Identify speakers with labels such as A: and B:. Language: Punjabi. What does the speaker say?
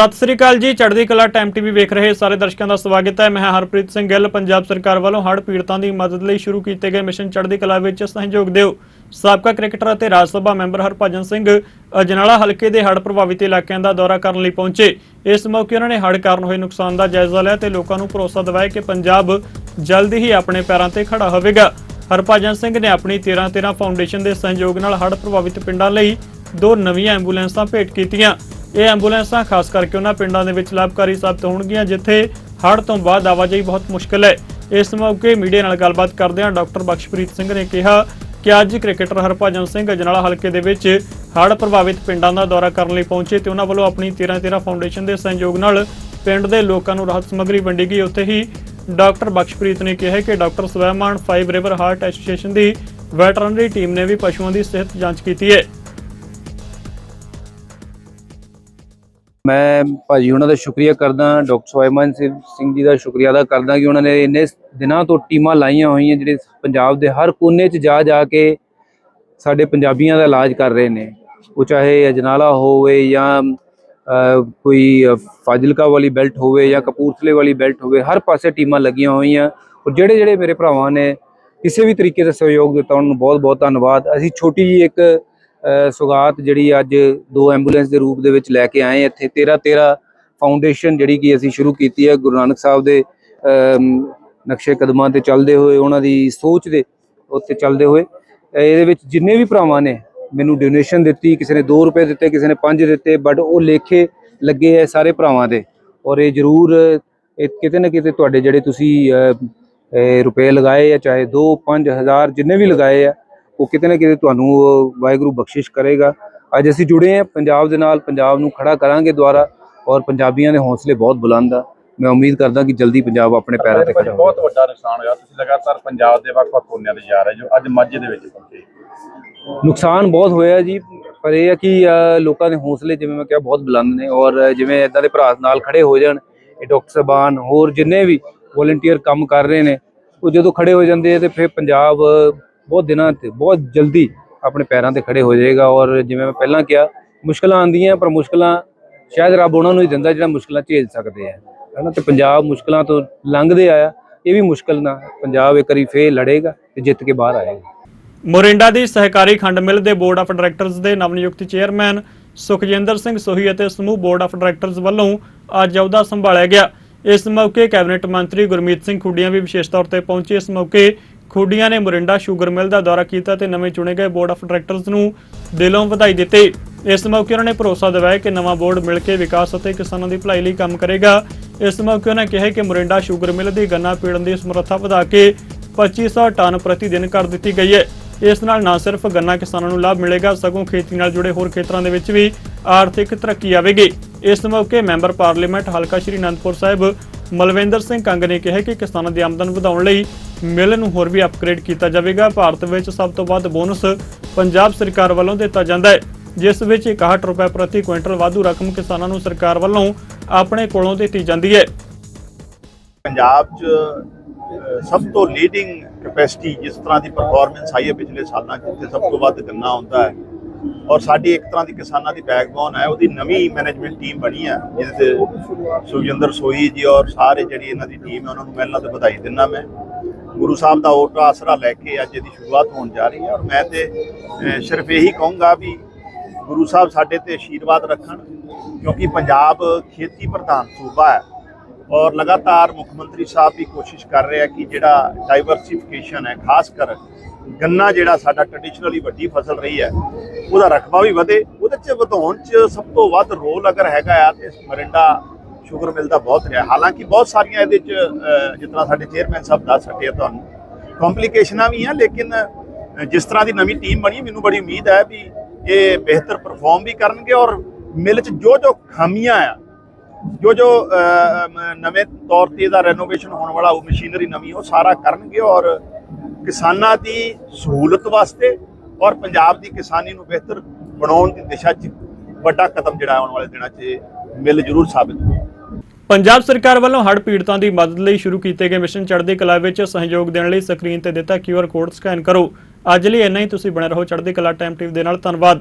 A: ਸਤਿ ਸ੍ਰੀ ਅਕਾਲ ਜੀ, ਚੜ੍ਹਦੀ ਕਲਾ ਟਾਈਮ ਟੀਵੀ ਵੇਖ ਰਹੇ ਸਾਰੇ ਦਰਸ਼ਕਾਂ ਦਾ ਸਵਾਗਤ ਹੈ। ਮੈਂ ਹਰਪ੍ਰੀਤ ਸਿੰਘ ਗਿੱਲ। ਪੰਜਾਬ ਸਰਕਾਰ ਵੱਲੋਂ ਹੜ੍ਹ ਪੀੜਤਾਂ ਦੀ ਮਦਦ ਲਈ ਸ਼ੁਰੂ ਕੀਤੇ ਗਏ ਮਿਸ਼ਨ ਚੜ੍ਹਦੀ ਕਲਾ ਵਿੱਚ ਸਹਿਯੋਗ ਦਿਓ। ਸਾਬਕਾ ਕ੍ਰਿਕਟਰ ਅਤੇ ਰਾਜ ਸਭਾ ਮੈਂਬਰ ਹਰਭਜਨ ਸਿੰਘ ਅਜਨਾਲਾ ਹਲਕੇ ਦੇ ਹੜ੍ਹ ਪ੍ਰਭਾਵਿਤ ਇਲਾਕਿਆਂ ਦਾ ਦੌਰਾ ਕਰਨ ਲਈ ਪਹੁੰਚੇ। ਇਸ ਮੌਕੇ ਉਹਨਾਂ ਨੇ ਹੜ੍ਹ ਕਾਰਨ ਹੋਏ ਨੁਕਸਾਨ ਦਾ ਜਾਇਜ਼ਾ ਲਿਆ ਤੇ ਲੋਕਾਂ ਨੂੰ ਭਰੋਸਾ ਦਿਵਾਇਆ ਕਿ ਪੰਜਾਬ ਜਲਦੀ ਹੀ ਆਪਣੇ ਪੈਰਾਂ ਤੇ ਖੜਾ ਹੋਵੇਗਾ। ਹਰਭਜਨ ਸਿੰਘ ਨੇ ਆਪਣੀ 13-13 ਫਾਊਂਡੇਸ਼ਨ ਦੇ ਸਹਿਯੋਗ ਨਾਲ ਹੜ੍ਹ ਪ੍ਰਭਾਵਿਤ ਪਿੰਡਾਂ ਲਈ ਦੋ ਨਵੀਆਂ ਐਂਬੂਲੈਂਸਾਂ ਭੇਟ ਕੀਤੀਆਂ। ਇਹ ਐਂਬੂਲੈਂਸਾਂ, ਖਾਸ ਕਰਕੇ ਉਹਨਾਂ ਪਿੰਡਾਂ ਦੇ ਵਿੱਚ ਲਾਭਕਾਰੀ ਸਾਬਤ ਹੋਣਗੀਆਂ, ਜਿੱਥੇ ਹੜ੍ਹ ਤੋਂ ਬਾਅਦ ਆਵਾਜਾਈ ਬਹੁਤ ਮੁਸ਼ਕਲ ਹੈ। ਇਸ ਮੌਕੇ ਮੀਡੀਆ ਨਾਲ ਗੱਲਬਾਤ ਕਰਦਿਆਂ ਡਾਕਟਰ ਬਖਸ਼ਪ੍ਰੀਤ ਸਿੰਘ ਨੇ ਕਿਹਾ ਕਿ ਅੱਜ ਕ੍ਰਿਕਟਰ ਹਰਭਜਨ ਸਿੰਘ ਅਜਨਾਲਾ ਹਲਕੇ ਦੇ ਵਿੱਚ ਹੜ੍ਹ ਪ੍ਰਭਾਵਿਤ ਪਿੰਡਾਂ ਦਾ ਦੌਰਾ ਕਰਨ ਲਈ ਪਹੁੰਚੇ ਤੇ ਉਹਨਾਂ ਵੱਲੋਂ ਆਪਣੀ 13-13 ਫਾਊਂਡੇਸ਼ਨ ਦੇ ਸਹਿਯੋਗ ਨਾਲ ਪਿੰਡ ਦੇ ਲੋਕਾਂ ਨੂੰ ਰਾਹਤ ਸਮੱਗਰੀ ਵੰਡੀ ਗਈ। ਉੱਥੇ ਹੀ ਡਾਕਟਰ ਬਖਸ਼ਪ੍ਰੀਤ ਨੇ ਕਿਹਾ ਕਿ doctor Swaiman 5 river heart association ਦੀ ਵੈਟਰਨਰੀ ਟੀਮ ਨੇ ਵੀ ਪਸ਼ੂਆਂ ਦੀ ਸਿਹਤ ਜਾਂਚ ਕੀਤੀ ਹੈ।
B: ਮੈਂ ਭਾਜੀ ਉਹਨਾਂ ਦਾ ਸ਼ੁਕਰੀਆ ਕਰਦਾ, ਡਾਕਟਰ ਸਵਾਈਮਨ ਸਿੰਘ ਜੀ ਦਾ ਸ਼ੁਕਰੀਆ ਅਦਾ ਕਰਦਾ ਕਿ ਉਹਨਾਂ ਨੇ ਇੰਨੇ ਦਿਨਾਂ ਤੋਂ ਟੀਮਾਂ ਲਾਈਆਂ ਹੋਈਆਂ ਜਿਹੜੇ ਪੰਜਾਬ ਦੇ ਹਰ ਕੋਨੇ 'ਚ ਜਾ ਜਾ ਕੇ ਸਾਡੇ ਪੰਜਾਬੀਆਂ ਦਾ ਇਲਾਜ ਕਰ ਰਹੇ ਨੇ। ਉਹ ਚਾਹੇ ਅਜਨਾਲਾ ਹੋਵੇ ਜਾਂ ਕੋਈ ਫਾਜ਼ਿਲਕਾ ਵਾਲੀ ਬੈਲਟ ਹੋਵੇ ਜਾਂ ਕਪੂਰਥਲੇ ਵਾਲੀ ਬੈਲਟ ਹੋਵੇ, ਹਰ ਪਾਸੇ ਟੀਮਾਂ ਲੱਗੀਆਂ ਹੋਈਆਂ। ਔਰ ਜਿਹੜੇ ਜਿਹੜੇ ਮੇਰੇ ਭਰਾਵਾਂ ਨੇ, ਕਿਸੇ ਵੀ ਤਰੀਕੇ ਦਾ ਸਹਿਯੋਗ ਦਿੱਤਾ, ਉਹਨਾਂ ਨੂੰ ਬਹੁਤ ਬਹੁਤ ਧੰਨਵਾਦ। ਅਸੀਂ ਛੋਟੀ ਜੀ ਇੱਕ ਸੁਗਾਤ ਜਿਹੜੀ ਅੱਜ ਦੋ ਐਂਬੂਲੈਂਸ ਦੇ ਰੂਪ ਦੇ ਵਿੱਚ ਲੈ ਕੇ ਆਏ ਇੱਥੇ 13 13 ਫਾਊਂਡੇਸ਼ਨ ਜਿਹੜੀ ਕਿ ਅਸੀਂ ਸ਼ੁਰੂ ਕੀਤੀ ਹੈ, ਗੁਰੂ ਨਾਨਕ ਸਾਹਿਬ ਦੇ ਨਕਸ਼ੇ ਕਦਮਾਂ ਤੇ ਚੱਲਦੇ ਹੋਏ, ਉਹਨਾਂ ਦੀ ਸੋਚ ਦੇ ਉੱਤੇ ਚੱਲਦੇ ਹੋਏ। ਇਹਦੇ ਵਿੱਚ ਜਿੰਨੇ ਵੀ ਭਰਾਵਾਂ ਨੇ, ਮੈਨੂੰ ਡੋਨੇਸ਼ਨ ਦਿੱਤੀ, ਕਿਸੇ ਨੇ 2 ਰੁਪਏ ਦਿੱਤੇ, ਕਿਸੇ ਨੇ 5 ਦਿੱਤੇ ਬਟ ਉਹ ਲੇਖੇ ਲੱਗੇ ਹੈ ਸਾਰੇ ਭਰਾਵਾਂ ਦੇ। ਔਰ ਇਹ ਜ਼ਰੂਰ, ਇਹ ਕਿਤੇ ਨਾ ਕਿਤੇ ਤੁਹਾਡੇ ਜਿਹੜੇ ਤੁਸੀਂ ਰੁਪਏ ਲਗਾਏ ਆ, ਚਾਹੇ 2 5000 ਜਿੰਨੇ ਵੀ ਲਗਾਏ ਆ ਉਹ ਕਿਤੇ ਨਾ ਕਿਤੇ ਤੁਹਾਨੂੰ ਵਾਹਿਗੁਰੂ ਬਖਸ਼ਿਸ਼ ਕਰੇਗਾ। ਅੱਜ ਅਸੀਂ ਜੁੜੇ ਹਾਂ ਪੰਜਾਬ ਦੇ ਨਾਲ ਪੰਜਾਬ ਨੂੰ ਖੜਾ ਕਰਾਂਗੇ ਦੁਆਰਾ ਔਰ ਪੰਜਾਬੀਆਂ ਦੇ ਹੌਸਲੇ ਬਹੁਤ ਬੁਲੰਦ ਆ। ਮੈਂ ਉਮੀਦ ਕਰਦਾ ਕਿ ਜਲਦੀ ਪੰਜਾਬ ਆਪਣੇ ਪੈਰਾਂ ਤੇ ਖੜਾ
C: ਬਹੁਤ ਵੱਡਾ ਨੁਕਸਾਨ ਹੋਇਆ। ਤੁਸੀਂ ਲਗਾਤਾਰ ਪੰਜਾਬ ਦੇ ਵੱਖ-ਵੱਖ ਕੋਨਿਆਂ ਤੇ ਜਾ ਰਹੇ ਜੋ ਅੱਜ ਮਾਝੇ ਦੇ ਵਿੱਚ ਪਹੁੰਚੇ।
B: ਨੁਕਸਾਨ ਬਹੁਤ ਹੋਇਆ ਜੀ ਪਰ ਇਹ ਹੈ ਕਿ ਲੋਕਾਂ ਦੇ ਹੌਸਲੇ ਜਿਵੇਂ ਮੈਂ ਕਿਹਾ ਬਹੁਤ ਬੁਲੰਦ ਨੇ ਔਰ ਜਿਵੇਂ ਇਦਾਂ ਦੇ ਭਰਾ ਨਾਲ ਖੜੇ ਹੋ ਜਾਣ ਇਹ ਡਾਕਟਰ ਸਾਹਿਬਾਨ ਹੋਰ ਜਿੰਨੇ ਵੀ ਵੋਲੰਟੀਅਰ ਕੰਮ ਕਰ ਰਹੇ ਨੇ ਉਹ ਜਦੋਂ ਖੜੇ ਹੋ ਜਾਂਦੇ ਆ ਤੇ ਫਿਰ ਪੰਜਾਬ ਬਹੁਤ ਦਿਨਾਂ ਤੇ ਬਹੁਤ ਜਲਦੀ ਆਪਣੇ ਪੈਰਾਂ ਤੇ ਖੜੇ ਹੋ ਜਾਏਗਾ ਔਰ ਜਿਵੇਂ ਮੈਂ ਪਹਿਲਾਂ ਕਿਹਾ, ਮੁਸ਼ਕਲਾਂ ਆਉਂਦੀਆਂ ਪਰ ਮੁਸ਼ਕਲਾਂ ਸ਼ਾਇਦ ਰੱਬ ਉਹਨਾਂ ਨੂੰ ਹੀ ਦਿੰਦਾ ਜਿਹੜਾ ਮੁਸ਼ਕਲਾਂ ਝੇਲ ਸਕਦੇ ਆ। ਹਨਾ, ਤੇ ਪੰਜਾਬ ਮੁਸ਼ਕਲਾਂ ਤੋਂ ਲੰਘਦੇ ਆਇਆ, ਇਹ ਵੀ ਮੁਸ਼ਕਲ ਨਾ, ਪੰਜਾਬ ਇੱਕ ਵਾਰੀ ਫੇਰ ਲੜੇਗਾ ਤੇ ਜਿੱਤ ਕੇ ਬਾਹਰ ਆਏਗਾ।
A: ਮੋਰਿੰਡਾ ਦੀ ਸਹਿਕਾਰੀ ਖੰਡ ਮਿਲ ਦੇ ਬੋਰਡ ਆਫ ਡਾਇਰੈਕਟਰਜ਼ ਦੇ ਨਵਨਿਯੁਕਤ ਚੇਅਰਮੈਨ ਸੁਖਜਿੰਦਰ ਸਿੰਘ ਸੋਹੀ ਅਤੇ ਸਮੂਹ ਬੋਰਡ ਆਫ ਡਾਇਰੈਕਟਰਜ਼ ਵੱਲੋਂ ਅੱਜ ਅਹੁਦਾ ਸੰਭਾਲਿਆ ਗਿਆ। ਇਸ ਮੌਕੇ ਕੈਬਨਿਟ ਮੰਤਰੀ ਗੁਰਮੀਤ ਸਿੰਘ ਖੁੱਡੀਆਂ ਵੀ ਵਿਸ਼ੇਸ਼ ਤੌਰ ਤੇ ਪਹੁੰਚੇ। ਇਸ ਮੌਕੇ ਖੁੱਡੀਆਂ ਨੇ ਮੋਰਿੰਡਾ ਸ਼ੂਗਰ ਮਿਲ ਦਾ ਦੌਰਾ ਕੀਤਾ ਤੇ ਨਵੇਂ ਚੁਣੇ ਗਏ ਬੋਰਡ ਆਫ ਡਾਇਰੈਕਟਰਜ਼ ਨੂੰ ਦਿਲੋਂ ਵਧਾਈ ਦਿੱਤੀ। ਇਸ ਮੌਕੇ ਉਹਨਾਂ ਨੇ ਭਰੋਸਾ ਦਿਵਾਇਆ ਕਿ ਨਵਾਂ ਬੋਰਡ ਮਿਲ ਕੇ ਵਿਕਾਸ ਅਤੇ ਕਿਸਾਨਾਂ ਦੀ ਭਲਾਈ ਲਈ ਕੰਮ ਕਰੇਗਾ। ਇਸ ਮੌਕੇ ਉਹਨਾਂ ਕਿਹਾ ਕਿ ਮੋਰਿੰਡਾ ਸ਼ੂਗਰ ਮਿਲ ਦੀ ਗੰਨਾ ਪੀੜਨ ਦੀ ਸਮਰੱਥਾ ਵਧਾ ਕੇ 2500 ਟਨ ਪ੍ਰਤੀ ਦਿਨ ਕਰ ਦਿੱਤੀ ਗਈ ਹੈ। ਇਸ ਨਾਲ ਨਾ ਸਿਰਫ ਗੰਨਾ ਕਿਸਾਨਾਂ ਨੂੰ ਲਾਭ ਮਿਲੇਗਾ, ਸਗੋਂ ਖੇਤੀ ਨਾਲ ਜੁੜੇ ਹੋਰ ਖੇਤਰਾਂ ਦੇ ਵਿੱਚ ਵੀ ਆਰਥਿਕ ਤਰੱਕੀ ਆਵੇਗੀ। ਇਸ ਮੌਕੇ ਮੈਂਬਰ ਪਾਰਲੀਮੈਂਟ ਹਲਕਾ ਸ਼੍ਰੀ ਅਨੰਦਪੁਰ ਸਾਹਿਬ ਮਲਵਿੰਦਰ ਸਿੰਘ ਕੰਗ ਨੇ ਕਿਹਾ ਕਿ ਕਿਸਾਨਾਂ ਦੀ ਆਮਦਨ ਵਧਾਉਣ ਲਈ ਮਿਲ ਨੂੰ ਹੋਰ ਵੀ ਅਪਗ੍ਰੇਡ ਕੀਤਾ ਜਾਵੇਗਾ। ਭਾਰਤ ਵਿੱਚ ਸਭ ਤੋਂ ਵੱਧ ਬੋਨਸ ਪੰਜਾਬ ਸਰਕਾਰ ਵੱਲੋਂ ਦਿੱਤਾ ਜਾਂਦਾ ਹੈ, ਜਿਸ ਵਿੱਚ 61 ਰੁਪਏ ਪ੍ਰਤੀ ਕੁਇੰਟਲ ਵਾਧੂ ਰਕਮ ਕਿਸਾਨਾਂ ਨੂੰ ਸਰਕਾਰ ਵੱਲੋਂ ਆਪਣੇ ਕੋਲੋਂ ਦਿੱਤੀ ਜਾਂਦੀ ਹੈ।
D: ਪੰਜਾਬ 'ਚ ਸਭ ਤੋਂ ਲੀਡਿੰਗ ਕੈਪੈਸਿਟੀ ਜਿਸ ਤਰ੍ਹਾਂ ਦੀ ਪਰਫਾਰਮੈਂਸ ਆਈ ਹੈ ਪਿਛਲੇ ਸਾਲਾਂ ਜਿੱਥੇ ਸਭ ਤੋਂ ਵੱਧ ਗੰਨਾ ਹੁੰਦਾ ਹੈ। ਔਰ ਸਾਡੀ ਇੱਕ ਤਰ੍ਹਾਂ ਦੀ ਕਿਸਾਨਾਂ ਦੀ ਬੈਕਬੋਨ ਹੈ, ਉਹਦੀ ਨਵੀਂ ਮੈਨੇਜਮੈਂਟ ਟੀਮ ਬਣੀ ਹੈ, ਜਿਸ ਦੇ ਸੁਖਜਿੰਦਰ ਸੋਹੀ ਜੀ ਔਰ ਸਾਰੇ ਜਿਹੜੀ ਇਹਨਾਂ ਦੀ ਟੀਮ ਹੈ, ਉਹਨਾਂ ਨੂੰ ਪਹਿਲਾਂ ਤਾਂ ਵਧਾਈ ਦਿੰਦਾ ਮੈਂ। ਗੁਰੂ ਸਾਹਿਬ ਦਾ ਓਟ ਆਸਰਾ ਲੈ ਕੇ ਅੱਜ ਇਹਦੀ ਸ਼ੁਰੂਆਤ ਹੋਣ ਜਾ ਰਹੀ ਹੈ। ਔਰ ਮੈਂ ਤੇ ਸਿਰਫ ਇਹੀ ਕਹੂੰਗਾ ਵੀ ਗੁਰੂ ਸਾਹਿਬ ਸਾਡੇ ਤੇ ਆਸ਼ੀਰਵਾਦ ਰੱਖਣ, ਕਿਉਂਕਿ ਪੰਜਾਬ ਖੇਤੀ ਪ੍ਰਧਾਨ ਸੂਬਾ ਹੈ। ਔਰ ਲਗਾਤਾਰ ਮੁੱਖ ਮੰਤਰੀ ਸਾਹਿਬ ਵੀ ਕੋਸ਼ਿਸ਼ ਕਰ ਰਹੇ ਆ ਕਿ ਜਿਹੜਾ ਡਾਈਵਰਸਿਫਿਕੇਸ਼ਨ ਹੈ, ਖਾਸ ਕਰ ਗੰਨਾ ਜਿਹੜਾ ਸਾਡਾ ਟ੍ਰੈਡੀਸ਼ਨਲੀ ਵੱਡੀ ਫਸਲ ਰਹੀ ਹੈ, ਉਹਦਾ ਰਕਬਾ ਵੀ ਵਧੇ। ਉਹਦੇ ਚ ਵਧਾਉਣ ਚ ਸਭ ਤੋਂ ਵੱਧ ਰੋਲ ਅਗਰ ਹੈਗਾ ਆ, ਤੇ ਮਰਿੰਡਾ ਸ਼ੂਗਰ ਮਿਲ ਦਾ ਬਹੁਤ ਰਿਹਾ। ਹਾਲਾਂਕਿ ਬਹੁਤ ਸਾਰੀਆਂ ਇਹਦੇ ਚ ਅਹ, ਜਿਸ ਤਰ੍ਹਾਂ ਸਾਡੇ ਚੇਅਰਮੈਨ ਸਾਹਿਬ ਦੱਸ ਸਕੇ ਆ ਤੁਹਾਨੂੰ ਕੰਪਲਿਕੇਸ਼ਨਾਂ ਵੀ ਆ ਲੇਕਿਨ ਜਿਸ ਤਰ੍ਹਾਂ ਦੀ ਨਵੀਂ ਟੀਮ ਬਣੀ ਮੈਨੂੰ ਬੜੀ ਉਮੀਦ ਹੈ ਵੀ ਇਹ ਬਿਹਤਰ ਪਰਫਾਰਮ ਵੀ ਕਰਨਗੇ ਔਰ ਮਿਲ ਚ ਜੋ ਜੋ ਖਾਮੀਆਂ ਆ ਜੋ ਜੋ ਨਵੇਂ ਤੌਰ ਤੇ ਇਹਦਾ ਰੈਨੋਵੇਸ਼ਨ ਹੋਣ ਵਾਲਾ ਉਹ ਮਸ਼ੀਨਰੀ ਨਵੀਂ ਉਹ ਸਾਰਾ ਕਰਨਗੇ ਔਰ ਕਿਸਾਨਾਂ ਦੀ ਸਹੂਲਤ ਵਾਸਤੇ ਔਰ ਪੰਜਾਬ ਦੀ ਕਿਸਾਨੀ ਨੂੰ ਬਿਹਤਰ ਬਣਾਉਣ ਦੀ ਦਿਸ਼ਾ 'ਚ ਵੱਡਾ ਕਦਮ ਜਿਹੜਾ ਆਉਣ ਵਾਲੇ ਦਿਨਾਂ 'ਚ ਮਿਲ ਜ਼ਰੂਰ ਸਾਬਿਤ ਹੋਊ
A: ਪੰਜਾਬ ਸਰਕਾਰ ਵੱਲੋਂ ਹੜ੍ਹ ਪੀੜਤਾਂ ਦੀ ਮਦਦ ਲਈ ਸ਼ੁਰੂ ਕੀਤੇ ਗਏ ਮਿਸ਼ਨ ਚੜ੍ਹਦੀ ਕਲਾ ਵਿੱਚ ਸਹਿਯੋਗ ਦੇਣ ਲਈ ਸਕਰੀਨ ਤੇ ਦਿੱਤਾ ਕਿਊਆਰ ਕੋਡ ਸਕੈਨ ਕਰੋ। ਅੱਜ ਲਈ ਇੰਨਾ ਹੀ। ਤੁਸੀਂ ਬਣੇ ਰਹੋ ਚੜ੍ਹਦੀ ਕਲਾ ਟਾਈਮ ਟੀਵੀ ਦੇ ਨਾਲ। ਧੰਨਵਾਦ।